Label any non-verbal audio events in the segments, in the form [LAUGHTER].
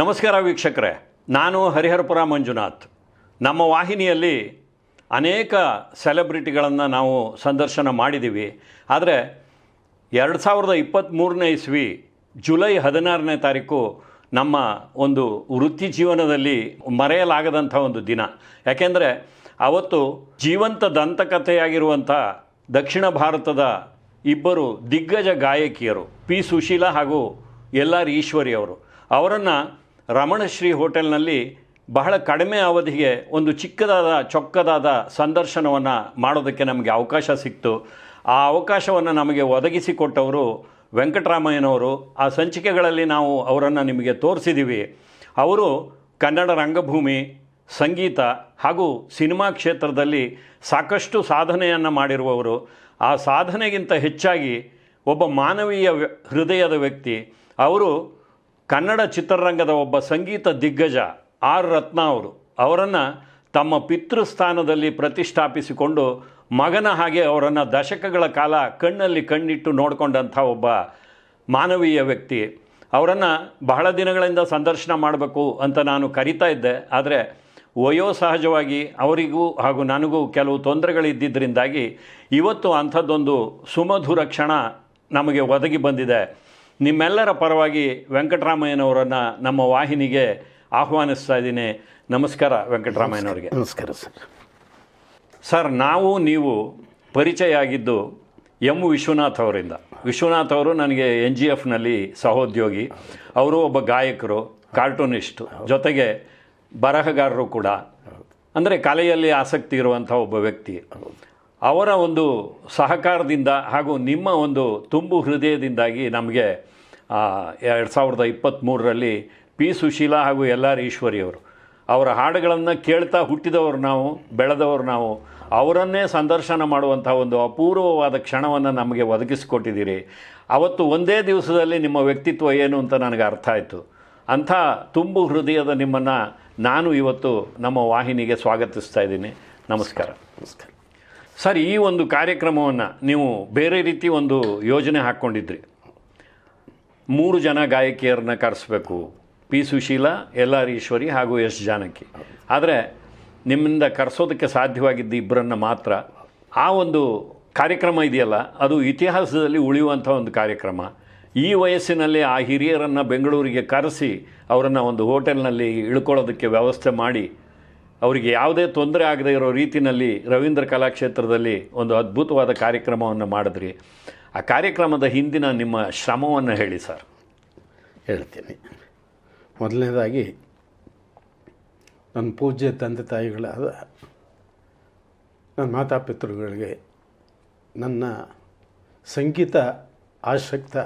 ನಮಸ್ಕಾರ ವೀಕ್ಷಕರೇ, ನಾನು ಹರಿಹರಪುರ ಮಂಜುನಾಥ್. ನಮ್ಮ ವಾಹಿನಿಯಲ್ಲಿ ಅನೇಕ ಸೆಲೆಬ್ರಿಟಿಗಳನ್ನು ನಾವು ಸಂದರ್ಶನ ಮಾಡಿದ್ದೀವಿ ಆದರೆ ಎರಡು ಸಾವಿರದ ಇಪ್ಪತ್ತ್ಮೂರನೇ ಇಸ್ವಿ ಜುಲೈ ಹದಿನಾರನೇ ತಾರೀಕು ನಮ್ಮ ಒಂದು ವೃತ್ತಿ ಜೀವನದಲ್ಲಿ ಮರೆಯಲಾಗದಂಥ ಒಂದು ದಿನ. ಯಾಕೆಂದರೆ ಅವತ್ತು ಜೀವಂತ ದಂತಕಥೆಯಾಗಿರುವಂಥ ದಕ್ಷಿಣ ಭಾರತದ ಇಬ್ಬರು ದಿಗ್ಗಜ ಗಾಯಕಿಯರು ಪಿ ಸುಶೀಲಾ ಹಾಗೂ ಎಲ್ ಆರ್ ಈಶ್ವರಿ ಅವರು. ಅವರನ್ನು ರಮಣಶ್ರೀ ಹೋಟೆಲ್ನಲ್ಲಿ ಬಹಳ ಕಡಿಮೆ ಅವಧಿಗೆ ಒಂದು ಚಿಕ್ಕದಾದ, ಚೊಕ್ಕದಾದ ಸಂದರ್ಶನವನ್ನು ಮಾಡೋದಕ್ಕೆ ನಮಗೆ ಅವಕಾಶ ಸಿಕ್ತು. ಆ ಅವಕಾಶವನ್ನು ನಮಗೆ ಒದಗಿಸಿಕೊಟ್ಟವರು ವೆಂಕಟರಾಮಯ್ಯನವರು. ಆ ಸಂಚಿಕೆಗಳಲ್ಲಿ ನಾವು ಅವರನ್ನು ನಿಮಗೆ ತೋರಿಸಿದ್ದೀವಿ ಅವರು ಕನ್ನಡ ರಂಗಭೂಮಿ, ಸಂಗೀತ ಹಾಗೂ ಸಿನಿಮಾ ಕ್ಷೇತ್ರದಲ್ಲಿ ಸಾಕಷ್ಟು ಸಾಧನೆಯನ್ನು ಮಾಡಿರುವವರು. ಆ ಸಾಧನೆಗಿಂತ ಹೆಚ್ಚಾಗಿ ಒಬ್ಬ ಮಾನವೀಯ ವ್ಯ- ಹೃದಯದ ವ್ಯಕ್ತಿ. ಅವರು ಕನ್ನಡ ಚಿತ್ರರಂಗದ ಒಬ್ಬ ಸಂಗೀತ ದಿಗ್ಗಜ ಆರ್ ರತ್ನ ಅವರು. ಅವರನ್ನು ತಮ್ಮ ಪಿತೃಸ್ಥಾನದಲ್ಲಿ ಪ್ರತಿಷ್ಠಾಪಿಸಿಕೊಂಡು ಮಗನ ಹಾಗೆ ಅವರನ್ನು ದಶಕಗಳ ಕಾಲ ಕಣ್ಣಲ್ಲಿ ಕಣ್ಣಿಟ್ಟು ನೋಡಿಕೊಂಡಂಥ ಒಬ್ಬ ಮಾನವೀಯ ವ್ಯಕ್ತಿ. ಅವರನ್ನು ಬಹಳ ದಿನಗಳಿಂದ ಸಂದರ್ಶನ ಮಾಡಬೇಕು ಅಂತ ನಾನು ಕರಿತಾ ಇದ್ದೆ. ಆದರೆ ವಯೋಸಹಜವಾಗಿ ಅವರಿಗೂ ಹಾಗೂ ನನಗೂ ಕೆಲವು ತೊಂದರೆಗಳಿದ್ದಿದ್ದರಿಂದಾಗಿ ಇವತ್ತು ಅಂಥದ್ದೊಂದು ಸುಮಧುರ ಕ್ಷಣ ನಮಗೆ ಒದಗಿ ಬಂದಿದೆ. ನಿಮ್ಮೆಲ್ಲರ ಪರವಾಗಿ ವೆಂಕಟರಾಮಯ್ಯನವರನ್ನು ನಮ್ಮ ವಾಹಿನಿಗೆ ಆಹ್ವಾನಿಸ್ತಾ ಇದ್ದೀನಿ. ನಮಸ್ಕಾರ ವೆಂಕಟರಾಮಯ್ಯನವರಿಗೆ. ನಮಸ್ಕಾರ ಸರ್. ಸರ್ ನಾವು ನೀವು ಪರಿಚಯ ಆಗಿದ್ದು ಎಂ ವಿಶ್ವನಾಥ್ ಅವರಿಂದ. ವಿಶ್ವನಾಥ್ ಅವರು ನನಗೆ ಎನ್ ಜಿ ಎಫ್ನಲ್ಲಿ ಸಹೋದ್ಯೋಗಿ. ಅವರು ಒಬ್ಬ ಗಾಯಕರು ಕಾರ್ಟೂನಿಸ್ಟ್ ಜೊತೆಗೆ ಬರಹಗಾರರು ಕೂಡ. ಅಂದರೆ ಕಲೆಯಲ್ಲಿ ಆಸಕ್ತಿ ಇರುವಂಥ ಒಬ್ಬ ವ್ಯಕ್ತಿ. ಅವರ ಒಂದು ಸಹಕಾರದಿಂದ ಹಾಗೂ ನಿಮ್ಮ ಒಂದು ತುಂಬು ಹೃದಯದಿಂದಾಗಿ ನಮಗೆ ಎರಡು ಸಾವಿರದ ಇಪ್ಪತ್ತ್ಮೂರರಲ್ಲಿ ಪಿ ಸುಶೀಲಾ ಹಾಗೂ ಎಲ್ ಆರ್ ಈಶ್ವರಿಯವರು ಅವರ ಹಾಡುಗಳನ್ನು ಕೇಳ್ತಾ ಹುಟ್ಟಿದವರು ನಾವು, ಬೆಳೆದವರು ನಾವು. ಅವರನ್ನೇ ಸಂದರ್ಶನ ಮಾಡುವಂಥ ಒಂದು ಅಪೂರ್ವವಾದ ಕ್ಷಣವನ್ನು ನಮಗೆ ಒದಗಿಸಿಕೊಟ್ಟಿದ್ದೀರಿ. ಅವತ್ತು ಒಂದೇ ದಿವಸದಲ್ಲಿ ನಿಮ್ಮ ವ್ಯಕ್ತಿತ್ವ ಏನು ಅಂತ ನನಗೆ ಅರ್ಥ ಆಯಿತು. ಅಂಥ ತುಂಬು ಹೃದಯದ ನಿಮ್ಮನ್ನು ನಾನು ಇವತ್ತು ನಮ್ಮ ವಾಹಿನಿಗೆ ಸ್ವಾಗತಿಸ್ತಾ ಇದ್ದೀನಿ. ನಮಸ್ಕಾರ. ನಮಸ್ಕಾರ. ಸರ್, ಈ ಒಂದು ಕಾರ್ಯಕ್ರಮವನ್ನು ನೀವು ಬೇರೆ ರೀತಿ ಒಂದು ಯೋಜನೆ ಹಾಕ್ಕೊಂಡಿದ್ರಿ. ಮೂರು ಜನ ಗಾಯಕಿಯರನ್ನ ಕರೆಸ್ಬೇಕು. P Susheela, L R Eswari ಹಾಗೂ ಎಸ್ ಜಾನಕಿ. ಆದರೆ ನಿಮ್ಮಿಂದ ಕರೆಸೋದಕ್ಕೆ ಸಾಧ್ಯವಾಗಿದ್ದ ಇಬ್ಬರನ್ನು ಮಾತ್ರ ಆ ಒಂದು ಕಾರ್ಯಕ್ರಮ ಇದೆಯಲ್ಲ, ಅದು ಇತಿಹಾಸದಲ್ಲಿ ಉಳಿಯುವಂಥ ಒಂದು ಕಾರ್ಯಕ್ರಮ. ಈ ವಯಸ್ಸಿನಲ್ಲಿ ಆ ಹಿರಿಯರನ್ನು ಬೆಂಗಳೂರಿಗೆ ಕರೆಸಿ ಅವರನ್ನು ಒಂದು ಹೋಟೆಲ್ನಲ್ಲಿ ಇಳ್ಕೊಳ್ಳೋದಕ್ಕೆ ವ್ಯವಸ್ಥೆ ಮಾಡಿ ಅವರಿಗೆ ಯಾವುದೇ ತೊಂದರೆ ಆಗದೇ ಇರೋ ರೀತಿಯಲ್ಲಿ ರವೀಂದ್ರ ಕಲಾಕ್ಷೇತ್ರದಲ್ಲಿ ಒಂದು ಅದ್ಭುತವಾದ ಕಾರ್ಯಕ್ರಮವನ್ನು ಮಾಡಿದ್ರಿ. ಆ ಕಾರ್ಯಕ್ರಮದ ಹಿಂದಿನ ನಿಮ್ಮ ಶ್ರಮವನ್ನು ಹೇಳಿ ಸರ್. ಹೇಳ್ತೀನಿ. ಮೊದಲನೇದಾಗಿ, ನನ್ನ ಪೂಜ್ಯ ತಂದೆ ತಾಯಿಗಳಾದ ನನ್ನ ಮಾತಾಪಿತೃಗಳಿಗೆ ನನ್ನ ಸಂಗೀತ ಆಸಕ್ತ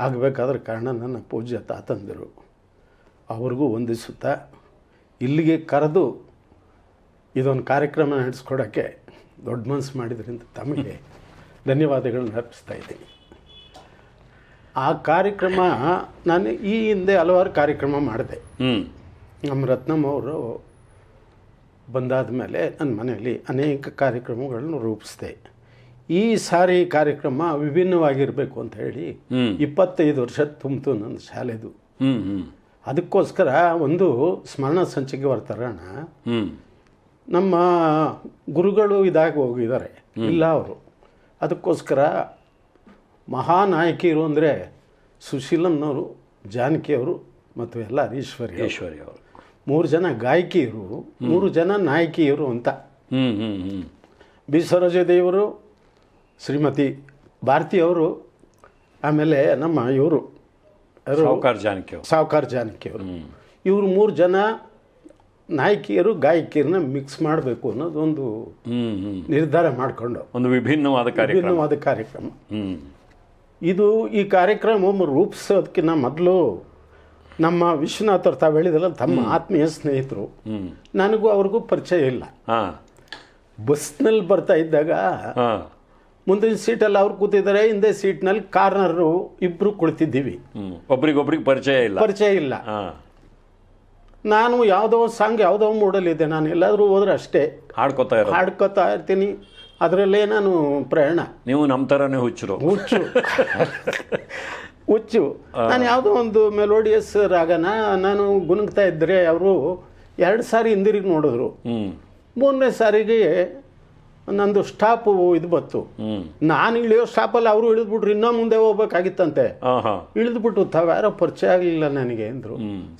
ಆಗಬೇಕಾದ್ರ ಕಾರಣ ನನ್ನ ಪೂಜ್ಯ ತಾತಂದಿರು. ಅವ್ರಿಗೂ ವಂದಿಸುತ್ತಾ ಇಲ್ಲಿಗೆ ಕರೆದು ಇದೊಂದು ಕಾರ್ಯಕ್ರಮ ನಡೆಸ್ಕೊಡೋಕ್ಕೆ ದೊಡ್ಡ ಮನಸ್ಸು ಮಾಡಿದ್ರಿಂದ ತಮಗೆ ಧನ್ಯವಾದಗಳನ್ನ ಅರ್ಪಿಸ್ತಾ ಇದ್ದೀನಿ. ಆ ಕಾರ್ಯಕ್ರಮ ನಾನು ಈ ಹಿಂದೆ ಹಲವಾರು ಕಾರ್ಯಕ್ರಮ ಮಾಡಿದೆ. ನಮ್ಮ ರತ್ನಮ್ಮ ಅವರು ಬಂದಾದ ಮೇಲೆ ನನ್ನ ಮನೆಯಲ್ಲಿ ಅನೇಕ ಕಾರ್ಯಕ್ರಮಗಳನ್ನು ರೂಪಿಸಿದೆ. ಈ ಸಾರಿ ಕಾರ್ಯಕ್ರಮ ವಿಭಿನ್ನವಾಗಿರಬೇಕು ಅಂತ ಹೇಳಿ ಇಪ್ಪತ್ತೈದು ವರ್ಷ ತುಂಬಿತು ನನ್ನ ಶಾಲೆದು. ಹ್ಞೂ ಹ್ಞೂ ಅದಕ್ಕೋಸ್ಕರ ಒಂದು ಸ್ಮರಣ ಸಂಚಿಕೆ ಬರ್ತಾರೆ ಅಣ್ಣ ನಮ್ಮ ಗುರುಗಳು ಇದಾಗಿ ಹೋಗಿದ್ದಾರೆ. ಇಲ್ಲ ಅವರು. ಅದಕ್ಕೋಸ್ಕರ ಮಹಾನಾಯಕಿಯರು ಅಂದರೆ ಸುಶೀಲಮ್ನವರು ಜಾನಕಿಯವರು ಮತ್ತು ಎಲ್ಲ ಈಶ್ವರಿ ಈಶ್ವರಿ ಅವರು. ಮೂರು ಜನ ಗಾಯಕಿಯರು ಮೂರು ಜನ ನಾಯಕಿಯರು ಅಂತ. ಬಿ ಸರೋಜದೇವರು ಶ್ರೀಮತಿ ಭಾರತಿಯವರು ಆಮೇಲೆ ನಮ್ಮ ಇವರು. ಜಾನಕಿಯವರು ಜಾನಕಿ ಅವರು. ಸಾವುಕಾರ ಜಾನಕಿಯವರು ಇವರು ಮೂರು ಜನ ನಾಯಕಿಯರು ಗಾಯಕಿಯರನ್ನ ಮಿಕ್ಸ್ ಮಾಡಬೇಕು ಅನ್ನೋದೊಂದು ನಿರ್ಧಾರ ಮಾಡಿಕೊಂಡು. ಒಂದು ವಿಭಿನ್ನವಾದ ಕಾರ್ಯಕ್ರಮ. ವಿಭಿನ್ನವಾದ ಕಾರ್ಯಕ್ರಮ. ಇದು ಈ ಕಾರ್ಯಕ್ರಮ ರೂಪಿಸೋದಕ್ಕಿಂತ ಮೊದಲು ನಮ್ಮ ವಿಶ್ವನಾಥ್ ಅವ್ರು ತಾವು ಹೇಳಿದಲ್ಲ ತಮ್ಮ ಆತ್ಮೀಯ ಸ್ನೇಹಿತರು. ನನಗೂ ಅವ್ರಿಗೂ ಪರಿಚಯ ಇಲ್ಲ. ಬಸ್ನಲ್ಲಿ ಬರ್ತಾ ಇದ್ದಾಗ ಮುಂದಿನ ಸೀಟಲ್ಲಿ ಅವ್ರು ಕೂತಿದ್ದಾರೆ ಹಿಂದೆ ಸೀಟ್ನಲ್ಲಿ ಕಾರ್ನರು ಇಬ್ಬರು ಕುಳಿತಿದ್ದೀವಿ. ಒಬ್ರಿಗೊಬ್ರಿಗೆ ಪರಿಚಯ ಇಲ್ಲ. ಪರಿಚಯ ಇಲ್ಲ. ನಾನು ಯಾವುದೋ ಸಾಂಗ್ ಯಾವುದೋ ಮೂಡಲ್ಲಿದ್ದೆ ನಾನು ಎಲ್ಲಾದರೂ ಹೋದ್ರೆ ಅಷ್ಟೇ. ಹಾಡ್ಕೊತಾ ಇರೋ ಹಾಡ್ಕೊತಾ ಇರ್ತೀನಿ. ಅದರಲ್ಲೇ ನಾನು ಪ್ರಯಾಣ. ನೀವು ನಮ್ಮ ಥರನೇ ಹುಚ್ಚರು. ಹುಚ್ಚು. ಹುಚ್ಚು. ನಾನು ಯಾವುದೋ ಒಂದು ಮೆಲೋಡಿಯಸ್ ರಾಗನ ನಾನು ಗುಣುಗ್ತಾ ಇದ್ದರೆ ಅವರು ಎರಡು ಸಾರಿ ಹಿಂದಿರಿಗೆ ನೋಡಿದ್ರು. ಮೂರನೇ ಸಾರಿಗೆ ನಂದು ಸ್ಟಾಪು ಇದು ಬತ್ತು ನಾನು ಇಳಿಯೋ ಸ್ಟಾಪಲ್ಲಿ ಅವರು ಇಳಿದ್ಬಿಟ್ರು ಇನ್ನೂ ಮುಂದೆ ಹೋಗ್ಬೇಕಾಗಿತ್ತಂತೆ. ಇಳಿದ್ಬಿಟ್ಟು ಇಳಿದ್ಬಿಟ್ಟು ತಾವ್ಯಾರೋ ಪರಿಚಯ ಆಗಲಿಲ್ಲ ನನಗೆ ಅಂದರು.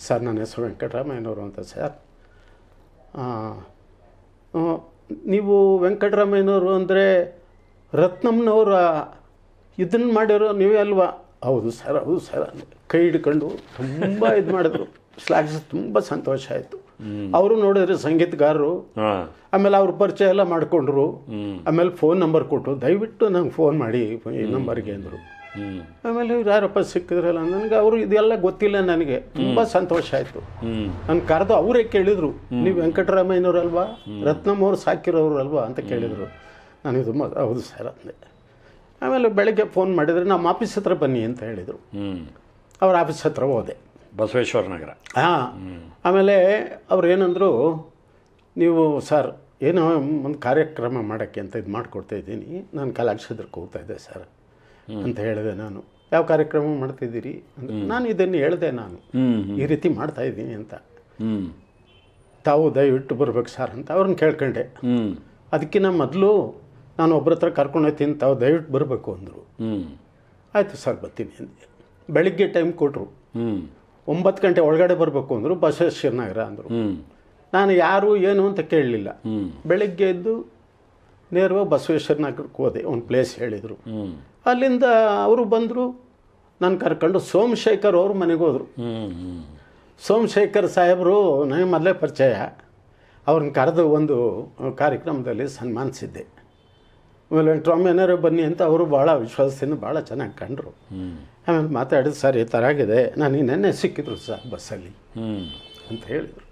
ಸರ್ ನನ್ನ ಹೆಸರು ವೆಂಕಟರಾಮಯ್ಯನವರು ಅಂತ ಸರ್. ನೀವು ವೆಂಕಟರಾಮಯ್ಯನವರು ಅಂದರೆ ರತ್ನಮ್ನವರ ಇದನ್ನು ಮಾಡಿರೋ ನೀವೇ ಅಲ್ವಾ? ಹೌದು ಸರ್ ಹೌದು ಸರ್. ಕೈ ಹಿಡ್ಕೊಂಡು ತುಂಬ ಇದು ಮಾಡಿದ್ರು. ಶ್ಲಾಘಿಸಿ ತುಂಬ ಸಂತೋಷ ಆಯಿತು. ಅವರು ನೋಡಿದ್ರೆ ಸಂಗೀತಗಾರರು ಆಮೇಲೆ ಅವ್ರ ಪರಿಚಯ ಎಲ್ಲ ಮಾಡಿಕೊಂಡ್ರು. ಆಮೇಲೆ ಫೋನ್ ನಂಬರ್ ಕೊಟ್ಟರು ದಯವಿಟ್ಟು ನಂಗೆ ಫೋನ್ ಮಾಡಿ ಈ ನಂಬರ್ಗೆ ಅಂದರು. ಆಮೇಲೆ ಇವ್ರು ಯಾರಪ್ಪ ಸಿಕ್ಕಿದ್ರಲ್ಲ ನನಗೆ ಅವರು ಇದೆಲ್ಲ ಗೊತ್ತಿಲ್ಲ ನನಗೆ. ತುಂಬ ಸಂತೋಷ ಆಯಿತು. ನನ್ನ ನಾನು ಕರೆದು ಅವರೇ ಕೇಳಿದರು. ನೀವು ವೆಂಕಟರಾಮಯ್ಯನವರಲ್ವಾ ರತ್ನಮ್ ಅವ್ರು ಸಾಕಿರೋರು ಅಲ್ವಾ ಅಂತ ಕೇಳಿದರು. ನನಗೆ ತುಂಬ ಮ- ಹೌದು ಸರ್ ಅಂದೆ. ಆಮೇಲೆ ಬೆಳಗ್ಗೆ ಫೋನ್ ಮಾಡಿದರೆ ನಮ್ಮ ಆಫೀಸ್ ಹತ್ರ ಬನ್ನಿ ಅಂತ ಹೇಳಿದರು. ಅವ್ರ ಆಫೀಸ್ ಹತ್ರ ಹೋದೆ. ಬಸವೇಶ್ವರ ನಗರ. ಹಾಂ. ಆಮೇಲೆ ಅವ್ರು ಏನಂದರು ನೀವು ಸರ್ ಏನೋ ಒಂದು ಕಾರ್ಯಕ್ರಮ ಮಾಡೋಕ್ಕೆ ಅಂತ ಇದು ಮಾಡಿಕೊಡ್ತಾ ಇದ್ದೀನಿ. ನಾನು ಕಲಾಕ್ಷೇತ್ರಕ್ಕೆ ಹೋಗ್ತಾ ಇದ್ದೆ ಸರ್ ಅಂತ ಹೇಳಿದೆ ನಾನು. ಯಾವ ಕಾರ್ಯಕ್ರಮ ಮಾಡ್ತಿದ್ದೀರಿ ಅಂದ್ರೆ ನಾನು ಇದನ್ನು ಹೇಳಿದೆ ನಾನು. ಈ ರೀತಿ ಮಾಡ್ತಾ ಇದ್ದೀನಿ ಅಂತ. ತಾವು ದಯವಿಟ್ಟು ಬರ್ಬೇಕು ಸರ್ ಅಂತ ಅವ್ರನ್ನ ಕೇಳ್ಕೊಂಡೆ. ಅದಕ್ಕಿಂತ ಮೊದಲು ನಾನು ಒಬ್ಬರ ಹತ್ರ ಕರ್ಕೊಂಡು ಹೋಗ್ತೀನಿ ತಾವು ದಯವಿಟ್ಟು ಬರಬೇಕು ಅಂದರು. ಆಯಿತು ಸರ್ ಬರ್ತೀನಿ ಅಂದೆ. ಬೆಳಿಗ್ಗೆ ಟೈಮ್ ಕೊಟ್ಟರು ಹ್ಞೂ ಒಂಬತ್ತು ಗಂಟೆ ಒಳಗಡೆ ಬರಬೇಕು ಅಂದರು ಬಸವೇಶ್ವರ ನಗರ ಅಂದರು. ನಾನು ಯಾರು ಏನು ಅಂತ ಕೇಳಲಿಲ್ಲ. ಬೆಳಗ್ಗೆ ಎದ್ದು ನೇರವಾಗಿ ಬಸವೇಶ್ವರ ನಗರಕ್ಕೆ ಹೋದೆ ಒಂದು ಪ್ಲೇಸ್ ಹೇಳಿದರು. ಅಲ್ಲಿಂದ ಅವರು ಬಂದರು ನಾನು ಕರ್ಕೊಂಡು ಸೋಮಶೇಖರ್ ಅವರು ಮನೆಗೆ ಹೋದರು. ಸೋಮಶೇಖರ್ ಸಾಹೇಬರು ನನಗೆ ಮೊದಲೇ ಪರಿಚಯ. ಅವ್ರನ್ನ ಕರೆದು ಒಂದು ಕಾರ್ಯಕ್ರಮದಲ್ಲಿ ಸನ್ಮಾನಿಸಿದ್ದೆ. ಆಮೇಲೆ ವೆಂಕಟರಾಮಯ್ಯನವರೇ ಬನ್ನಿ ಅಂತ ಅವರು ಭಾಳ ವಿಶ್ವಾಸದಿಂದ ಭಾಳ ಚೆನ್ನಾಗಿ ಕಂಡರು. ಆಮೇಲೆ ಮಾತಾಡಿದ್ರು ಸರ್ ಈ ಥರ ಆಗಿದೆ. ನನಗೆ ನೆನ್ನೆ ಸಿಕ್ಕಿದ್ರು ಸರ್ ಬಸ್ಸಲ್ಲಿ. ಅಂತ ಹೇಳಿದರು.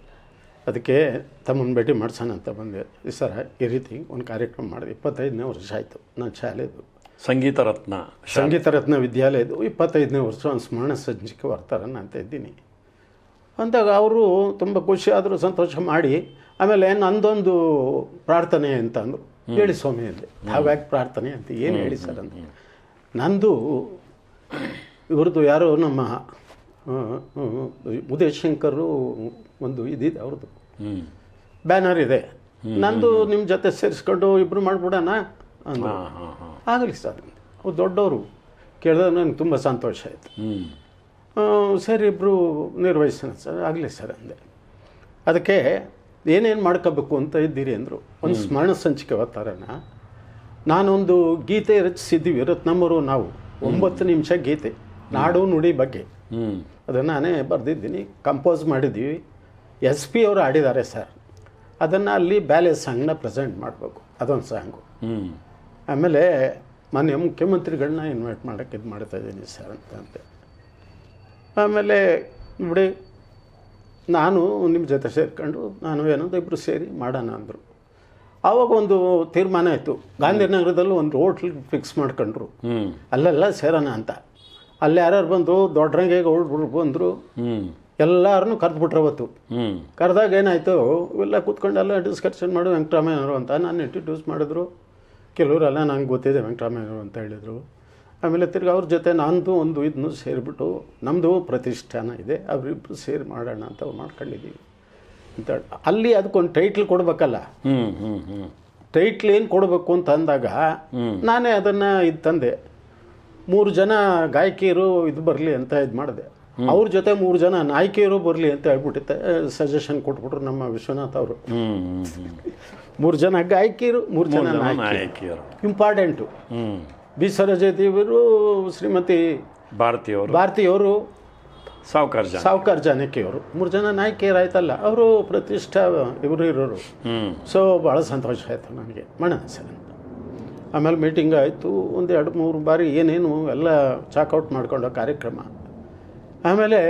ಅದಕ್ಕೆ ತಮ್ಮನ್ನು ಭೇಟಿ ಮಾಡ್ಸೋಣ ಅಂತ ಬಂದೆ. ಈ ಸರ ಈ ರೀತಿ ಒಂದು ಕಾರ್ಯಕ್ರಮ ಮಾಡಿದೆ. ಇಪ್ಪತ್ತೈದನೇ ವರ್ಷ ಆಯಿತು. ನಾನು ಶಾಲೆದು. ಸಂಗೀತ ರತ್ನ. ಸಂಗೀತ ರತ್ನ ವಿದ್ಯಾಲಯದ್ದು ಇಪ್ಪತ್ತೈದನೇ ವರ್ಷ ಒಂದು ಸ್ಮರಣ ಸಂಚಿಕೆ ಬರ್ತಾರನ್ನ ಅಂತ ಇದ್ದೀನಿ. ಅಂದಾಗ ಅವರು ತುಂಬ ಖುಷಿ ಆದರು ಸಂತೋಷ ಮಾಡಿ. ಆಮೇಲೆ ನಂದೊಂದು ಪ್ರಾರ್ಥನೆ ಅಂತ ಅಂದರು. ಹೇಳಿ ಸ್ವಾಮಿ ಅಂದೆ ಯಾಕೆ ಪ್ರಾರ್ಥನೆ ಅಂತ ಏನು ಹೇಳಿ ಸರ್ ಅಂತ. ನಂದು ಇವ್ರದ್ದು ಯಾರೋ ನಮ್ಮ ಉದಯ್ ಶಂಕರು ಒಂದು ಇದಿದೆ ಅವ್ರದ್ದು. ಬ್ಯಾನರ್ ಇದೆ. ನಂದು ನಿಮ್ಮ ಜೊತೆ ಸೇರಿಸ್ಕೊಂಡು ಇಬ್ಬರು ಮಾಡಿಬಿಡೋಣ ಅಂದರು. ಹಾಂ ಹಾಂ ಹಾಂ. ಆಗಲಿ ಸರ್. ಅವ್ರು ದೊಡ್ಡವರು. ಕೇಳಿದ್ರೆ ನನಗೆ ತುಂಬ ಸಂತೋಷ ಆಯಿತು. ಸರಿ ಸರ್ ಇಬ್ಬರು ನಿರ್ವಹಿಸೋಣ ಸರ್. ಆಗಲಿ ಸರ್ ಅಂದೆ. ಅದಕ್ಕೆ ಏನೇನು ಮಾಡ್ಕೋಬೇಕು ಅಂತ ಇದ್ದೀರಿ ಅಂದರು ಒಂದು ಸ್ಮರಣ ಸಂಚಿಕೆ ಅವತಾರನ. ನಾನೊಂದು ಗೀತೆ ರಚಿಸಿದ್ದೀವಿ ರತ್ನಮ್ಮರು ನಾವು. ಒಂಬತ್ತು ನಿಮಿಷ ಗೀತೆ ನಾಡು ನುಡಿ ಬಗ್ಗೆ. ಅದನ್ನು ನಾನೇ ಬರೆದಿದ್ದೀನಿ ಕಂಪೋಸ್ ಮಾಡಿದ್ದೀವಿ. ಎಸ್ ಪಿ ಅವರು ಆಡಿದ್ದಾರೆ ಸರ್ ಅದನ್ನು ಅಲ್ಲಿ ಬ್ಯಾಲೆ ಸಾಂಗ್ನ ಪ್ರೆಸೆಂಟ್ ಮಾಡಬೇಕು ಅದೊಂದು ಸಾಂಗು ಆಮೇಲೆ ಮಾನ್ಯ ಮುಖ್ಯಮಂತ್ರಿಗಳನ್ನ ಇನ್ವೈಟ್ ಮಾಡೋಕ್ಕೆ ಇದು ಮಾಡ್ತಾ ಇದ್ದೀನಿ ಸರ್ ಅಂತ ಅಂತೆ. ಆಮೇಲೆ ನೋಡಿ ನಾನು ನಿಮ್ಮ ಜೊತೆ ಸೇರ್ಕೊಂಡು ನಾನು ಏನೋ ಇಬ್ಬರು ಸೇರಿ ಮಾಡೋಣ ಅಂದರು. ಆವಾಗ ಒಂದು ತೀರ್ಮಾನ ಆಯಿತು. ಗಾಂಧಿನಗರದಲ್ಲಿ ಒಂದು ಹೋಟ್ಲ್ ಫಿಕ್ಸ್ ಮಾಡ್ಕೊಂಡ್ರು. ಅಲ್ಲೆಲ್ಲ ಸೇರೋಣ ಅಂತ. ಅಲ್ಲಿ ಯಾರ್ಯಾರು ಬಂದು ದೊಡ್ಡರಂಗೆ ಹುಡುಗರು ಬಂದರು. ಎಲ್ಲರನ್ನೂ ಕರೆದ್ಬಿಟ್ರು ಅವತ್ತು. ಕರೆದಾಗ ಏನಾಯಿತು ಇವೆಲ್ಲ ಕೂತ್ಕೊಂಡೆಲ್ಲ ಡಿಸ್ಕಷನ್ ಮಾಡಿ ವೆಂಕಟರಾಮಯ್ಯನವರು ಅಂತ ನಾನು ಇಂಟ್ರಡ್ಯೂಸ್ ಮಾಡಿದ್ರು. ಕೆಲವರೆಲ್ಲ ನಂಗೆ ಗೊತ್ತಿದೆ ವೆಂಕಟರಾಮಯ್ಯನವರು ಅಂತ ಹೇಳಿದರು. ಆಮೇಲೆ ತಿರ್ಗಿ ಅವ್ರ ಜೊತೆ ನಂದು ಒಂದು ಇದನ್ನು ಸೇರಿಬಿಟ್ಟು ನಮ್ಮದು ಪ್ರತಿಷ್ಠಾನ ಇದೆ ಅವರಿಬ್ಬರು ಸೇರಿ ಮಾಡೋಣ ಅಂತ ಮಾಡ್ಕೊಂಡಿದ್ದೀವಿ ಅಂತ ಅಲ್ಲಿ ಅದಕ್ಕೊಂದು ಟೈಟ್ಲ್ ಕೊಡಬೇಕಲ್ಲ. ಹ್ಞೂ ಹ್ಞೂ ಹ್ಞೂ ಟೈಟ್ಲ್ ಏನು ಕೊಡಬೇಕು ಅಂತ ಅಂದಾಗ. ನಾನೇ ಅದನ್ನು ಇದು ತಂದೆ. ಮೂರು ಜನ ಗಾಯಕಿಯರು ಇದು ಬರಲಿ ಅಂತ ಇದು ಮಾಡಿದೆ. ಅವ್ರ ಜೊತೆ ಮೂರು ಜನ ನಾಯಕಿಯರು ಬರಲಿ ಅಂತ ಹೇಳ್ಬಿಟ್ಟಿದ್ದೆ. ಸಜೆಷನ್ ಕೊಟ್ಬಿಟ್ರು ನಮ್ಮ ವಿಶ್ವನಾಥ್ ಅವರು. ಮೂರು ಜನ ಗಾಯಕಿಯರು ಮೂರು ಜನ ಜನ ನಾಯಕಿ ನಾಯಕಿಯರು. ಇಂಪಾರ್ಟೆಂಟು ಬಿ ಸರೋಜದೇವಿಯವರು ಶ್ರೀಮತಿ ಭಾರತೀಯವರು. ಭಾರತಿಯವರು ಸಾವುಕಾರ ಜನ ಸಾವುಕಾರ ಜಾನಕಿಯವರು. ಮೂರು ಜನ ನಾಯಕಿಯರಾಯ್ತಲ್ಲ ಅವರು ಪ್ರತಿಷ್ಠಾ ಇವರು ಇರೋರು. ಸೊ ಭಾಳ ಸಂತೋಷ ಆಯಿತು ನನಗೆ ಮಾಡೋಣ ಸರ್ ಆಮೇಲೆ ಮೀಟಿಂಗ್ ಆಯಿತು ಒಂದು ಎರಡು ಮೂರು ಬಾರಿ ಏನೇನು ಎಲ್ಲ ಚಾಕೌಟ್ ಮಾಡ್ಕೊಂಡು ಕಾರ್ಯಕ್ರಮ. ಆಮೇಲೆ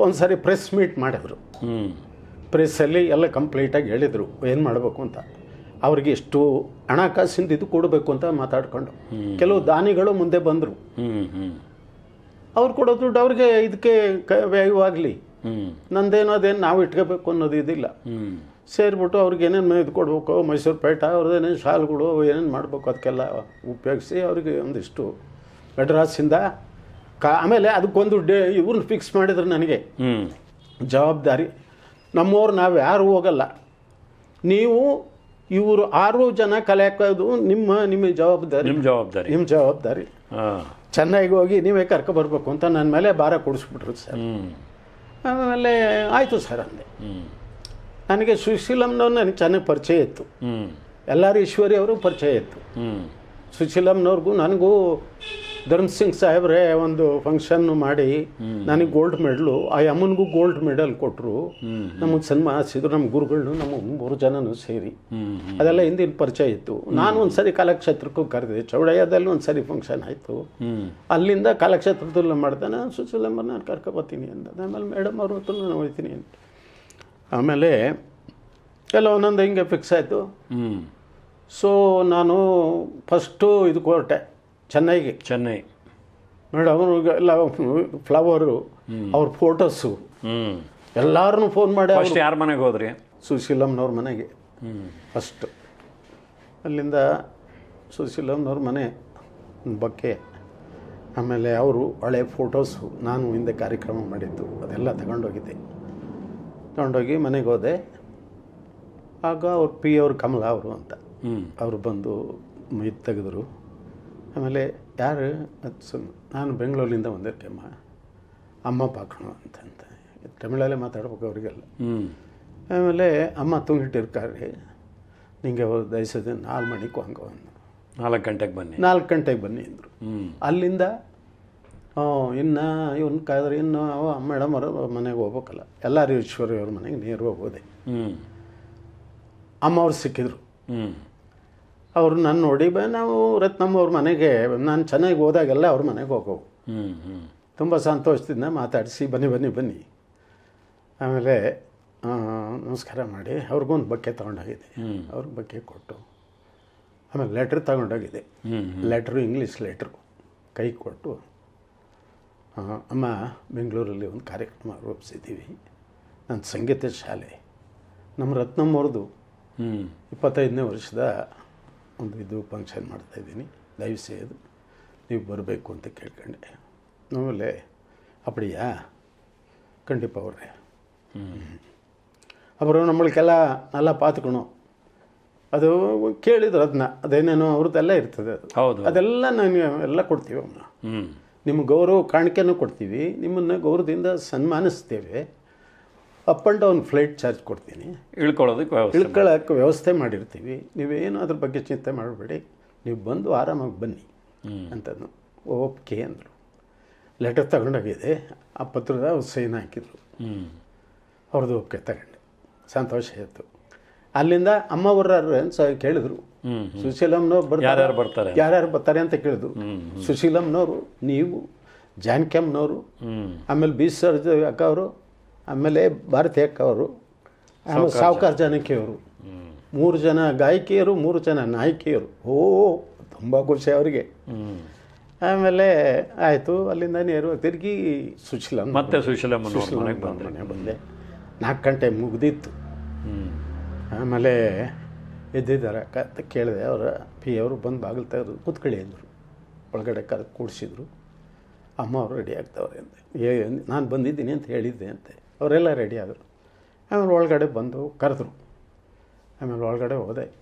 ಒಂದು ಸಾರಿ ಪ್ರೆಸ್ ಮೀಟ್ ಮಾಡಿದ್ರು. ಪ್ರೆಸ್ಸಲ್ಲಿ ಎಲ್ಲ ಕಂಪ್ಲೀಟಾಗಿ ಹೇಳಿದರು ಏನು ಮಾಡಬೇಕು ಅಂತ. ಅವ್ರಿಗೆ ಎಷ್ಟು ಹಣಕಾಸಿಂದ ಇದು ಕೊಡಬೇಕು ಅಂತ ಮಾತಾಡ್ಕೊಂಡು. ಕೆಲವು ದಾನಿಗಳು ಮುಂದೆ ಬಂದರು. ಅವ್ರು ಕೊಡೋ ದುಡ್ಡು ಅವ್ರಿಗೆ ಇದಕ್ಕೆ ವ್ಯಯವಾಗಲಿ ನಂದೇನೋ ಅದೇನು ನಾವು ಇಟ್ಕೋಬೇಕು ಅನ್ನೋದು ಇದಿಲ್ಲ. ಸೇರಿಬಿಟ್ಟು ಅವ್ರಿಗೆ ಏನೇನು ಇದು ಕೊಡಬೇಕು, ಮೈಸೂರು ಪೇಟ ಅವ್ರದ್ದೇನೇನು ಶಾಲ್ಗಳು, ಏನೇನು ಮಾಡಬೇಕು ಅದಕ್ಕೆಲ್ಲ ಉಪಯೋಗಿಸಿ ಅವರಿಗೆ ಒಂದಿಷ್ಟು ಮೆಡ್ರಾಸಿಂದ ಕಾ ಆಮೇಲೆ ಅದಕ್ಕೊಂದು ಡೇ ಇವ್ರನ್ನ ಫಿಕ್ಸ್ ಮಾಡಿದ್ರು ನನಗೆ. ಜವಾಬ್ದಾರಿ. ನಮ್ಮವ್ರು ನಾವು ಯಾರು ಹೋಗಲ್ಲ. ನೀವು ಇವರು ಆರು ಜನ ಕಲೆ ಹಾಕೋದು ನಿಮ್ಮ ನಿಮ್ಮ ಜವಾಬ್ದಾರಿ. ನಿಮ್ಮ ಜವಾಬ್ದಾರಿ. ನಿಮ್ಮ ಜವಾಬ್ದಾರಿ. ಹಾಂ. ಚೆನ್ನಾಗಿ ಹೋಗಿ ನೀವೇ ಕರ್ಕೊಬರ್ಬೇಕು ಅಂತ ನನ್ನ ಮೇಲೆ ಭಾರ ಕೊಡಿಸ್ಬಿಟ್ರು ಸರ್. ಆಮೇಲೆ ಆಯಿತು ಸರ್ ಅಂದೆ. ನನಗೆ ಸುಶೀಲಮ್ನವ್ರು ನನಗೆ ಚೆನ್ನಾಗಿ ಪರಿಚಯ ಇತ್ತು. ಹ್ಞೂ ಎಲ್ಲರೂ ಈಶ್ವರಿ ಅವರು ಪರಿಚಯ ಇತ್ತು. ಸುಶೀಲಮ್ನವ್ರಿಗೂ ನನಗೂ ಧರ್ಮ್ ಸಿಂಗ್ ಸಾಹೇಬ್ರೆ ಒಂದು ಫಂಕ್ಷನ್ ಮಾಡಿ ನನಗೆ ಗೋಲ್ಡ್ ಮೆಡಲು ಆ ಅಮ್ಮನಿಗೂ ಗೋಲ್ಡ್ ಮೆಡಲ್ ಕೊಟ್ಟರು ನಮಗೆ ಸನ್ಮಾನಿಸಿದ್ರು ನಮ್ಮ ಗುರುಗಳು ನಮ್ಮ ಮೂರು ಜನನೂ ಸೇರಿ. ಅದೆಲ್ಲ ಹಿಂದಿನ ಪರಿಚಯ ಇತ್ತು. ನಾನು ಒಂದು ಸರಿ ಕಲಾಕ್ಷೇತ್ರಕ್ಕೂ ಕರೆದೆ. ಚೌಡಯ್ಯದಲ್ಲಿ ಒಂದು ಸರಿ ಫಂಕ್ಷನ್ ಆಯಿತು ಅಲ್ಲಿಂದ ಕಲಾಕ್ಷೇತ್ರದಲ್ಲಿ ಮಾಡ್ದೆ. ನಾನು ಸುಶೀಲಮ್ಮ ನಾನು ಕರ್ಕೊಬತ್ತೀನಿ ಅಂತ ಆಮೇಲೆ ಮೇಡಮ್ ಅವ್ರ ಹತ್ರ ನಾನು ಹೋಗ್ತೀನಿ ಅಂತ ಆಮೇಲೆ ಎಲ್ಲ ಒಂದೊಂದು ಹಿಂಗೆ ಫಿಕ್ಸ್ ಆಯಿತು. ಸೊ ನಾನು ಫಸ್ಟು ಇದು ಹೊರಟೆ ಚೆನ್ನೈಗೆ. ಚೆನ್ನೈ. ನೋಡಿ ಅವರು ಎಲ್ಲ ಫ್ಲವರು ಅವ್ರ ಫೋಟೋಸು ಎಲ್ಲಾರನ್ನೂ ಫೋನ್ ಮಾಡಿ ಫಸ್ಟ್ ಯಾರ ಮನೆಗೆ ಹೋದ್ರಿ? ಸುಶೀಲಮ್ನವ್ರ ಮನೆಗೆ. ಹ್ಞೂ ಫಸ್ಟ್ ಅಲ್ಲಿಂದ ಸುಶೀಲಮ್ನವ್ರ ಮನೆ ಬಗ್ಗೆ ಆಮೇಲೆ ಅವರು ಹಳೆ ಫೋಟೋಸು ನಾನು ಹಿಂದೆ ಕಾರ್ಯಕ್ರಮ ಮಾಡಿದ್ದು ಅದೆಲ್ಲ ತಗೊಂಡೋಗಿದ್ದೆ. ತಗೊಂಡೋಗಿ ಮನೆಗೆ ಹೋದೆ. ಆಗ ಅವ್ರ ಪಿ ಅವ್ರ ಕಮಲ ಅವರು ಅಂತ. ಹ್ಞೂ ಅವರು ಬಂದು ಇದು ತೆಗೆದ್ರು. ಆಮೇಲೆ ಯಾರು ಅದು ಸುಮ್ ನಾನು ಬೆಂಗಳೂರಿನಿಂದ ಬಂದಿರ್ಕೆಮ್ಮ ಅಮ್ಮ ಪಾಕಣು ಅಂತಂತ. ತಮಿಳಲ್ಲೇ ಮಾತಾಡ್ಬೇಕು ಅವರಿಗೆಲ್ಲ. ಆಮೇಲೆ ಅಮ್ಮ ತುಂಗಿಟ್ಟಿರ್ಕಾರೆ ನಿಂಗೆ ದಯಸದೆ ನಾಲ್ಕು ಮಣಿಗೂ ಹಂಗೆ ಒಂದು ನಾಲ್ಕು ಗಂಟೆಗೆ ಬನ್ನಿ. ನಾಲ್ಕು ಗಂಟೆಗೆ ಬನ್ನಿ ಅಂದರು. ಹ್ಞೂ ಅಲ್ಲಿಂದ ಇನ್ನು ಇವನು ಕಾಯ್ದ್ರೆ ಇನ್ನು ಅವ ಮೇಡಮ್ ಅವರು ಮನೆಗೆ ಹೋಗ್ಬೇಕಲ್ಲ. ಎಲ್ಲರೂ ಈಶ್ವರಿ ಅವ್ರ ಮನೆಗೆ ನೀರು ಹೋಗೋದೆ. ಅಮ್ಮ ಅವ್ರು ಸಿಕ್ಕಿದ್ರು. ಹ್ಞೂ ಅವರು ನಾನು ನೋಡಿ ಬ ನಾವು ರತ್ನಮ್ಮ ಅವ್ರ ಮನೆಗೆ ನಾನು ಚೆನ್ನಾಗಿ ಹೋದಾಗೆಲ್ಲ ಅವ್ರ ಮನೆಗೆ ಹೋಗೋವು. ತುಂಬ ಸಂತೋಷದಿಂದ ಮಾತಾಡಿಸಿ ಬನ್ನಿ ಬನ್ನಿ ಬನ್ನಿ. ಆಮೇಲೆ ನಮಸ್ಕಾರ ಮಾಡಿ ಅವ್ರಿಗೊಂದು ಬಕ್ಕೆ ತೊಗೊಂಡೋಗಿದ್ದೆ. ಅವ್ರಿಗೆ ಬಕ್ಕೆ ಕೊಟ್ಟು ಆಮೇಲೆ ಲೆಟ್ರ್ ತಗೊಂಡೋಗಿದೆ ಲೆಟ್ರು ಇಂಗ್ಲೀಷ್ ಲೆಟ್ರು. ಕೈ ಕೊಟ್ಟು ಅಮ್ಮ ಬೆಂಗಳೂರಲ್ಲಿ ಒಂದು ಕಾರ್ಯಕ್ರಮ ರೂಪಿಸಿದ್ದೀವಿ. ನನ್ನ ಸಂಗೀತ ಶಾಲೆ. ನಮ್ಮ ರತ್ನಮ್ಮವ್ರದ್ದು ಇಪ್ಪತ್ತೈದನೇ ವರ್ಷದ ಒಂದು ಇದು ಫಂಕ್ಷನ್ ಮಾಡ್ತಾ ಮಾಡ್ತಾಯಿದ್ದೀನಿ ಲೈವ್ ಸೇದು. ನೀವು ಬರಬೇಕು ಅಂತ ಕೇಳ್ಕೊಂಡೆ. ಆಮೇಲೆ ಅಪ್ಪಡಿಯಾ? ಖಂಡಿಪ ಅವ್ರೆ. ಅವರು ನಮ್ಮಳಿಗೆಲ್ಲ ನಲ್ಲ பார்த்துக்கணும் ಅದು ಕೇಳಿದ್ರು ಅದನ್ನ. ಅದೇನೇನೋ ಅವ್ರದ್ದೆಲ್ಲ ಇರ್ತದೆ ಅದು. ಹೌದು ಅದೆಲ್ಲ ನಾನು ಎಲ್ಲ ಕೊಡ್ತೀವಿ ಅವನ್ನ ನಿಮ್ಮ ಗೌರವ ಕಾಣಿಕೆನೂ ಕೊಡ್ತೀವಿ. ನಿಮ್ಮನ್ನು ಗೌರವದಿಂದ ಸನ್ಮಾನಿಸ್ತೇವೆ. Up and down flight charge ಕೊಡ್ತೀನಿ. ಇಳ್ಕೊಳ್ಳೋದಕ್ಕೆ ವ್ಯವಸ್ಥೆ ಇಳ್ಕೊಳ್ಳೋಕೆ ವ್ಯವಸ್ಥೆ ಮಾಡಿರ್ತೀವಿ. ನೀವೇನು ಅದ್ರ ಬಗ್ಗೆ ಚಿಂತೆ ಮಾಡಬೇಡಿ. ನೀವು ಬಂದು ಆರಾಮಾಗಿ ಬನ್ನಿ. ಅಂತಂದು. ಓಕೆ ಅಂದರು. ಲೆಟರ್ ತಗೊಂಡೋಗಿದೆ. ಆ ಪತ್ರದ ಸೈನ್ ಹಾಕಿದ್ರು. ಅವ್ರದ್ದು ಓಕೆ ತಗೊಂಡೆ. ಸಂತೋಷ ಆಯಿತು. ಅಲ್ಲಿಂದ ಅಮ್ಮ ಅಂತ ಕೇಳಿದ್ರು. ಸುಶೀಲಮ್ನವ್ರು ಬರ್ತಾರೆ. ಯಾರ್ಯಾರು ಬರ್ತಾರೆ? ಯಾರ್ಯಾರು ಬರ್ತಾರೆ ಅಂತ ಕೇಳಿದ್ರು. ಸುಶೀಲಮ್ನವರು ನೀವು ಜಾನಕಮ್ಮನವರು ಹ್ಞೂ ಆಮೇಲೆ ಬಿ. ಸರ್ಜ್ ಅಕ್ಕ ಅವರು ಆಮೇಲೆ ಭಾರತಿ ಅಕ್ಕ ಅವರು ಆಮೇಲೆ ಸಾವುಕಾರ ಜಾನಕಿಯವರು. ಮೂರು ಜನ ಗಾಯಕಿಯರು ಮೂರು ಜನ ನಾಯಕಿಯರು. ಓ ತುಂಬ ಖುಷಿ ಅವರಿಗೆ. ಆಮೇಲೆ ಆಯಿತು ಅಲ್ಲಿಂದ ನೇರು ತಿರುಗಿ ಸುಶೀಲಮ್ಮ ಮತ್ತೆ ಸುಶೀಲ ಬಂದ್ರಿ. ಮನೆ ಬಂದೆ. ನಾಲ್ಕು ಗಂಟೆ ಮುಗ್ದಿತ್ತು. ಆಮೇಲೆ ಎದ್ದಿದ್ದಾರೆ ಅಂತ ಕೇಳಿದೆ. ಅವರ ಪಿ ಅವರು ಬಂದು ಬಾಗಿಲು ತೆಗೆದು ಕೂತ್ಕೊಳ್ಳಿ ಅಂದರು. ಒಳಗಡೆ ಕರೆದು ಕೂಡಿಸಿದ್ರು. ಅಮ್ಮ ಅವರು ರೆಡಿ ಆಗ್ತವ್ರೆ ಅಂತ ಏ ನಾನು ಬಂದಿದ್ದೀನಿ ಅಂತ ಹೇಳಿದ್ದೆ ಅಂತೆ. ಅವರೆಲ್ಲ ರೆಡಿ ಆದರು. ಆಮೇಲೆ ಒಳಗಡೆ ಬಂದು ಕರೆದ್ರು. ಆಮೇಲೆ ಒಳಗಡೆ ಹೋದೆ.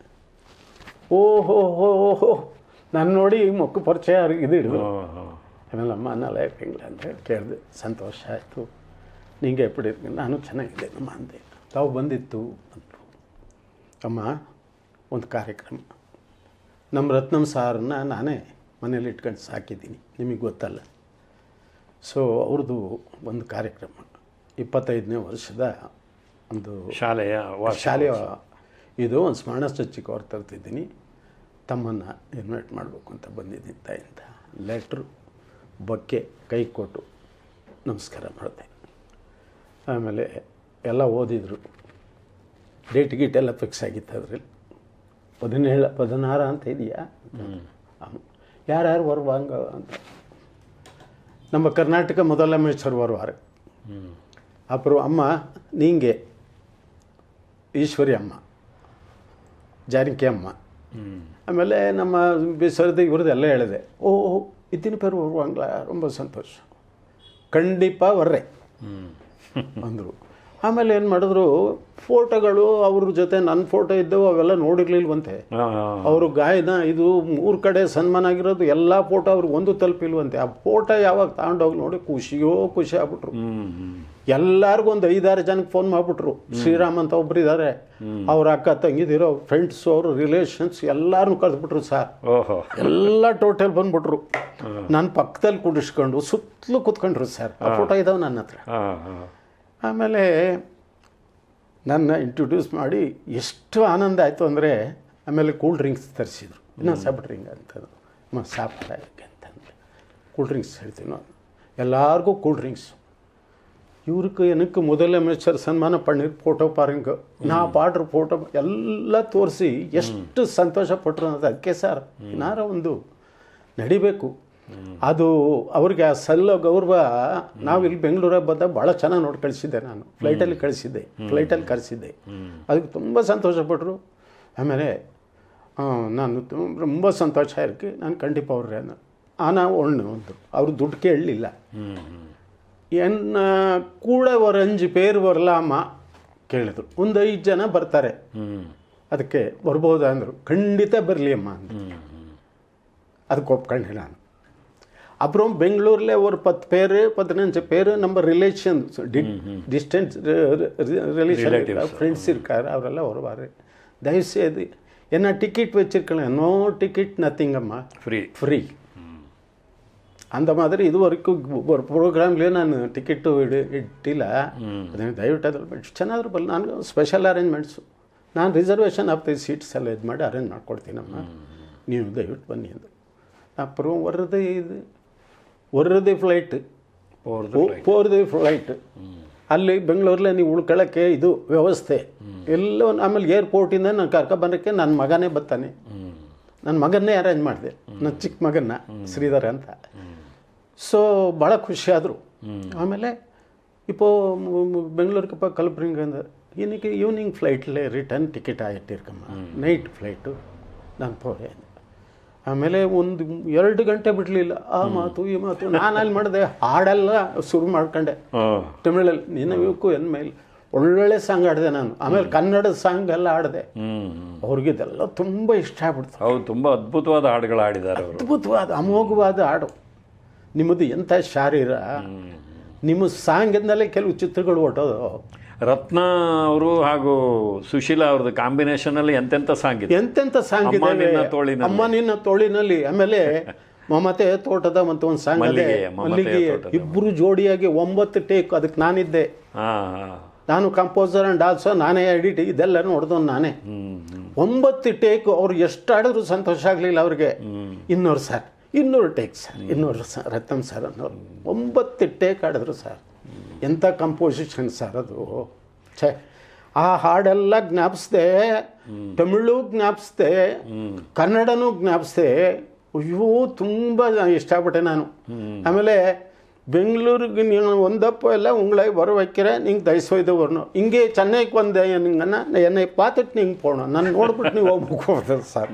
ಓಹೋ ಹೋ ಹೋ ಹೋ ನಾನು ನೋಡಿ ಮೊಕ್ಕು ಪರಿಚಯ ಅವ್ರಿಗೆ ಇದು ಹಿಡಿದು ಆಮೇಲೆ ಅಮ್ಮ ಹೆಂಗಿಲ್ಲ ಅಂತ ಹೇಳಿ ಕೇಳಿದೆ. ಸಂತೋಷ ಆಯಿತು. ನಿಂಗೆ ಎಪ್ಪಡಿ ನಾನು ಚೆನ್ನಾಗಿದೆ ಅಮ್ಮ ಅಂದೆ ತಾವು ಬಂದಿತ್ತು ಅಂದರು. ಅಮ್ಮ ಒಂದು ಕಾರ್ಯಕ್ರಮ. ನಮ್ಮ ರತ್ನಂ ಸಾರನ್ನ ನಾನೇ ಮನೇಲಿ ಇಟ್ಕೊಂಡು ಸಾಕಿದ್ದೀನಿ. ನಿಮಗೆ ಗೊತ್ತಲ್ಲ. ಸೊ ಅವ್ರದ್ದು ಒಂದು ಕಾರ್ಯಕ್ರಮ. ಇಪ್ಪತ್ತೈದನೇ ವರ್ಷದ ಒಂದು ಶಾಲೆಯ ಶಾಲೆಯ ಇದು ಒಂದು ಸ್ಮರಣ ಚರ್ಚಿಗೆ ಅವ್ರು ತರ್ತಿದ್ದೀನಿ. ತಮ್ಮನ್ನು ಇನ್ವೈಟ್ ಮಾಡಬೇಕು ಅಂತ ಬಂದಿದ್ದೀನಿ ತಾಯಿಂದ. ಲೆಟ್ರು ಬೊಕ್ಕೆ ಕೈ ಕೊಟ್ಟು ನಮಸ್ಕಾರ ಮಾಡಿದೆ ಆಮೇಲೆ ಎಲ್ಲ ಓದಿದರು. ಡೇಟ್ ಗೀಟ್ ಎಲ್ಲ ಫಿಕ್ಸ್ ಆಗಿತ್ತು ಅದರಲ್ಲಿ. ಹದಿನೇಳು ಹದಿನಾರು ಅಂತ ಇದೆಯಾ? ಹ್ಞೂ ಯಾರ್ಯಾರು ಬರುವಂಗ ಅಂತ. ನಮ್ಮ ಕರ್ನಾಟಕ ಮೊದಲ ಮಿನಿಸ್ಟರ್ ಬರುವಾರೆ. அப்புறம் அம்மா நீங்கள் ಈಶ್ವರಿ ಅಮ್ಮ ಜಾನಕಿ ಅಮ್ಮ ಹ್ಞೂ ಆಮೇಲೆ ನಮ್ಮ ಬಿಸರದು ಇವ್ರದ್ದೆಲ್ಲ ಹೇಳಿದೆ ಓ இத்தனை பேர் வருவாங்களா ரொம்ப ಸಂತೋಷ ಖಂಡಿತ ವರ್ರೆ ಅಂದರು ಆಮೇಲೆ ಏನು ಮಾಡಿದ್ರು ಫೋಟೋಗಳು ಅವ್ರ ಜೊತೆ ನನ್ನ ಫೋಟೋ ಇದ್ದವು ಅವೆಲ್ಲ ನೋಡಿರ್ಲಿಲ್ವಂತೆ. ಅವರು ಗಾಯನ ಇದು ಮೂರು ಕಡೆ ಸನ್ಮಾನ ಆಗಿರೋದು ಎಲ್ಲ ಫೋಟೋ ಅವ್ರಿಗೆ ಒಂದು ತಲುಪಿಲ್ವಂತೆ. ಆ ಫೋಟೋ ಯಾವಾಗ ತಗೊಂಡೋಗಿ ನೋಡಿ ಖುಷಿಯೋ ಖುಷಿ ಆಗ್ಬಿಟ್ರು. ಎಲ್ಲರಿಗೂ ಒಂದು ಐದಾರು ಜನಕ್ಕೆ ಫೋನ್ ಮಾಡಿಬಿಟ್ರು. ಶ್ರೀರಾಮ್ ಅಂತ ಒಬ್ರು ಇದ್ದಾರೆ ಅವ್ರ ಅಕ್ಕ ತಂಗಿದಿರೋ ಫ್ರೆಂಡ್ಸು ಅವರು ರಿಲೇಷನ್ಸ್ ಎಲ್ಲರನ್ನೂ ಕರೆದ್ಬಿಟ್ರು ಸರ್ ಎಲ್ಲ ಟೋಟಲ್ ಬಂದ್ಬಿಟ್ರು. ನನ್ನ ಪಕ್ಕದಲ್ಲಿ ಕುಡಿಸ್ಕೊಂಡು ಸುತ್ತಲೂ ಕೂತ್ಕೊಂಡ್ರು ಸರ್ ಆ ಫೋಟೋ ಇದಾವೆ ನನ್ನ ಹತ್ರ. ಆಮೇಲೆ ನನ್ನ ಇಂಟ್ರೊಡ್ಯೂಸ್ ಮಾಡಿ ಎಷ್ಟು ಆನಂದ ಆಯಿತು ಅಂದರೆ ಆಮೇಲೆ ಕೂಲ್ ಡ್ರಿಂಕ್ಸ್ ತರಿಸಿದ್ರು. ಇನ್ನೂ ಸಾಫ್ಟ್ ಡ್ರಿಂಕ್ ಅಂತಂದು ಮ ಸಾಫ್ಟ್ ಅಂತಂದ್ರೆ ಕೂಲ್ ಡ್ರಿಂಕ್ಸ್ ಹೇಳ್ತೀನೋ ನಾನು. ಎಲ್ಲರಿಗೂ ಕೂಲ್ ಡ್ರಿಂಕ್ಸ್ ಇವ್ರಿಗೆ ಏನಕ್ಕೆ ಮೊದಲೇ ಮೇಚರ್ ಸನ್ಮಾನ ಪಣ್ಣೀರ್ ಫೋಟೋ ಪಾರಿಂಗ್ ನಾ ಪಾಡ್ರ ಫೋಟೋ ಎಲ್ಲ ತೋರಿಸಿ ಎಷ್ಟು ಸಂತೋಷ ಪಟ್ಟರು ಅನ್ನೋದು ಅದಕ್ಕೆ ಸರ್. ಏನಾರ ಒಂದು ನಡಿಬೇಕು. ಅದು ಅವ್ರಿಗೆ ಆ ಸಲ್ಲೋ ಗೌರವ ನಾವು ಇಲ್ಲಿ ಬೆಂಗಳೂರಾಗ ಬಂದಾಗ ಭಾಳ ಚೆನ್ನಾಗಿ ನೋಡಿ ಕಳಿಸಿದ್ದೆ ನಾನು. ಫ್ಲೈಟಲ್ಲಿ ಕಳಿಸಿದ್ದೆ. ಫ್ಲೈಟಲ್ಲಿ ಕರೆಸಿದ್ದೆ. ಅದಕ್ಕೆ ತುಂಬ ಸಂತೋಷಪಟ್ಟರು ಆಮೇಲೆ ನಾನು ತುಂಬ ಸಂತೋಷ ಇರಕ್ಕೆ ನಾನು ಖಂಡಿತ ಅವ್ರೆ ನಾವು ಒಣ್ಣು ಒಂದು ಅವರು ದುಡ್ಡು ಕೇಳಲಿಲ್ಲ. ಎನ್ನ ಕೂಡ ಅವರಂಜು ಪೇರು ಬರಲಾಮ ಕೇಳಿದ್ರು. ಒಂದು ಐದು ಜನ ಬರ್ತಾರೆ. ಅದಕ್ಕೆ ಬರ್ಬೋದಾ ಅಂದರು. ಖಂಡಿತ ಬರಲಿ ಅಮ್ಮ ಅಂದರು. ಅದಕ್ಕೆ ಒಪ್ಕೊಂಡೆ ನಾನು. அப்புறம் பெங்களூரில் ஒரு பத்து பேர் பதினஞ்சு பேர் நம்ம ரிலேஷன்ஸ் டிஸ்டன்ஸ் ரிலேஷன் ஃப்ரெண்ட்ஸ் இருக்கார் அவரெல்லாம் வருவார் தயவுசெய்து என்ன டிக்கெட் வச்சிருக்கலாம் நோ டிக்கெட் நத்திங் அம்மா ಫ್ರೀ ஃப்ரீ அந்த மாதிரி இது வரைக்கும் ஒரு ಪ್ರೋಗ್ರಾಮ್ಲೇ ನಾನು ಟಿಕೆಟು ಇಡು ಇಟ್ಟಿಲ್ಲ ಅದನ್ನು ದಯವಿಟ್ಟು ಅದ್ರ ಬಗ್ಗೆ ಚೆನ್ನಾದ್ರು ಬಲ್ಲ ನಾನು ಸ್ಪೆಷಲ್ ಅರೇಂಜ್ಮೆಂಟ್ಸು ನಾನು ರಿಸರ್ವೇಷನ್ ಆಫ್ ದಿ ಸೀಟ್ಸ್ ಎಲ್ಲ ಇದು ಮಾಡಿ ಅರೇಂಜ್ ಮಾಡ್ಕೊಡ್ತೀನಮ್ಮ ನೀವು ದಯವಿಟ್ಟು ಬನ್ನಿ ಅಂತ அப்புறம் வர்றது இது ವರ್ರದಿ ಫ್ಲೈಟ್ ಪೋರ್ದಿ ಫ್ಲೈಟ್ ಅಲ್ಲಿ ಬೆಂಗಳೂರಲ್ಲಿ ನೀವು ಉಳ್ಕೊಳ್ಳೋಕ್ಕೆ ಇದು ವ್ಯವಸ್ಥೆ. ಎಲ್ಲೋ ಆಮೇಲೆ ಏರ್ಪೋರ್ಟಿಂದ ನಾನು ಕರ್ಕೊಬರೋಕ್ಕೆ ನನ್ನ ಮಗನೇ ಬರ್ತಾನೆ. ನನ್ನ ಮಗನ್ನೇ ಅರೇಂಜ್ ಮಾಡಿದೆ. ನನ್ನ ಚಿಕ್ಕ ಮಗನ್ನ ಶ್ರೀಧರ್ ಅಂತ. ಸೊ ಭಾಳ ಖುಷಿಯಾದರು. ಆಮೇಲೆ ಇಪ್ಪೋ ಬೆಂಗಳೂರಿಗೆ ಪಾ ಕಲ್ಬರಿಂಗ್ ಅಂದ್ರೆ ಈವ್ನಿಂಗ್ ஈவினிங் ರಿಟರ್ನ್ ಟಿಕೆಟ್ ಆಯಿಟ್ಟಿರಿಕಮ್ಮ ನೈಟ್ ಫ್ಲೈಟು ನಾನು ಪೋರೆ ಆಮೇಲೆ ಒಂದು ಎರಡು ಗಂಟೆ ಬಿಡಲಿಲ್ಲ. ಆ ಮಾತು ಈ ಮಾತು ನಾನು ಅಲ್ಲಿ ಮಾಡಿದೆ. ಹಾಡೆಲ್ಲ ಶುರು ಮಾಡ್ಕೊಂಡೆ. ತಮಿಳಲ್ಲಿ ನಿನಗೂ ಎನ್ ಮೇಲೆ. ಒಳ್ಳೊಳ್ಳೆ ಸಾಂಗ್ ಆಡಿದೆ ನಾನು. ಆಮೇಲೆ ಕನ್ನಡದ ಸಾಂಗ್ ಎಲ್ಲ ಆಡಿದೆ ಹ್ಮ್ ಹ್ಮ್. ಅವ್ರಿಗೆ ಇದೆಲ್ಲ ತುಂಬ ಇಷ್ಟ ಆಗ್ಬಿಡ್ತು. ಹೌದು ತುಂಬ ಅದ್ಭುತವಾದ ಹಾಡುಗಳು ಆಡಿದ್ದಾರೆ ಅವರು. ಅದ್ಭುತವಾದ ಅಮೋಘವಾದ ಹಾಡು. ನಿಮ್ಮದು ಎಂಥ ಶಾರೀರ. ನಿಮ್ಮ ಸಾಂಗಿಂದಲೇ ಕೆಲವು ಚಿತ್ರಗಳು ಹೊಟ್ಟೋದು ರತ್ನ ಅವರು ಹಾಗೂ ಸುಶೀಲಾ ಅವ್ರದ್ದು ಕಾಂಬಿನೇಷನ್ ಅಲ್ಲಿ ಎಂತೆಂತ ಸಾಂಗ್ ಇದೆ? ಎಂತೆಂಥ ಸಾಂಗ್ ಅಮ್ಮ ಇದೆ ನಿನ್ನ ತೋಳಿನಲ್ಲಿ. ಅಮ್ಮ ನಿನ್ನ ತೋಳಿನಲ್ಲಿ. ಆಮೇಲೆ [LAUGHS] ಮಮತೆ ತೋಟದ ಮತ್ತೆ ಒಂದು ಸಾಂಗ್ ಅದೇ. ಮಲ್ಲಿಗೆ, ಮಮತೆಯ ಮಲ್ಲಿಗೆ ತೋಟದ. ಇಬ್ಬರು ಜೋಡಿಯಾಗಿ ಒಂಬತ್ತು ಟೇಕ್ ಅದಕ್ಕೆ ನಾನಿದ್ದೆ. ಹಾ ನಾನು ಕಂಪೋಸರ್ ಅಂಡ್ ಆಲ್ಸೋ ನಾನೇ ಎಡಿಟ್ ಇದೆಲ್ಲ ನೋಡ್ದವ್ ನಾನೇ. ಒಂಬತ್ತು ಟೇಕ್ ಅವ್ರು ಎಷ್ಟು ಆಡಿದ್ರು ಸಂತೋಷ ಆಗಲಿಲ್ಲ ಅವ್ರಿಗೆ. ಇನ್ನೂರು ಸರ್ ಇನ್ನೂರು ಟೇಕ್ ಸರ್ ಇನ್ನೂರು ಸರ್ ರತನ್ ಸರ್ ಅನ್ನೋರು. ಒಂಬತ್ತು ಟೇಕ್ ಆಡಿದ್ರು ಸರ್ ಎಂಥ ಕಂಪೋಸಿಷನ್ ಸರ್ ಅದು ಛೇ ಆ ಹಾಡೆಲ್ಲ ಜ್ಞಾಪಿಸ್ದೆ ತಮಿಳು ಜ್ಞಾಪಿಸ್ದೆ ಕನ್ನಡನೂ ಜ್ಞಾಪಿಸ್ದೆ ಅಯ್ಯೋ ತುಂಬ ಇಷ್ಟಪಟ್ಟೆ ನಾನು ಆಮೇಲೆ பெங்களூருக்கு நீங்கள் வந்தப்போ எல்லாம் உங்களை வர வைக்கிறேன் நீங்கள் தயவுசெய்து வரணும் இங்கே சென்னைக்கு வந்தீங்கன்னா என்னை பார்த்துட்டு நீங்கள் போகணும் ನಾನು ನೋಡ್ಬಿಟ್ಟು ನೀವು ಹೋಗ್ಬೇಕು ಸರ್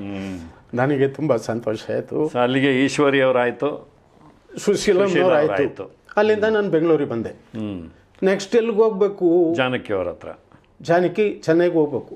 ನನಗೆ ತುಂಬ ಸಂತೋಷ ಆಯಿತು ಸೊ ಅಲ್ಲಿಗೆ ಈಶ್ವರಿ ಅವರಾಯ್ತು ಸುಶೀಲಮ್ನವ್ರು ಆಯ್ತು. ಆಯಿತು ಅಲ್ಲಿಂದ ನಾನು ಬೆಂಗಳೂರಿಗೆ ಬಂದೆ. ನೆಕ್ಸ್ಟ್ ಎಲ್ಲಿಗೆ ಹೋಗ್ಬೇಕು ಜಾನಕಿ ಅವ್ರ ಹತ್ರ. ಜಾನಕಿ ಚೆನ್ನೈಗೆ ಹೋಗ್ಬೇಕು.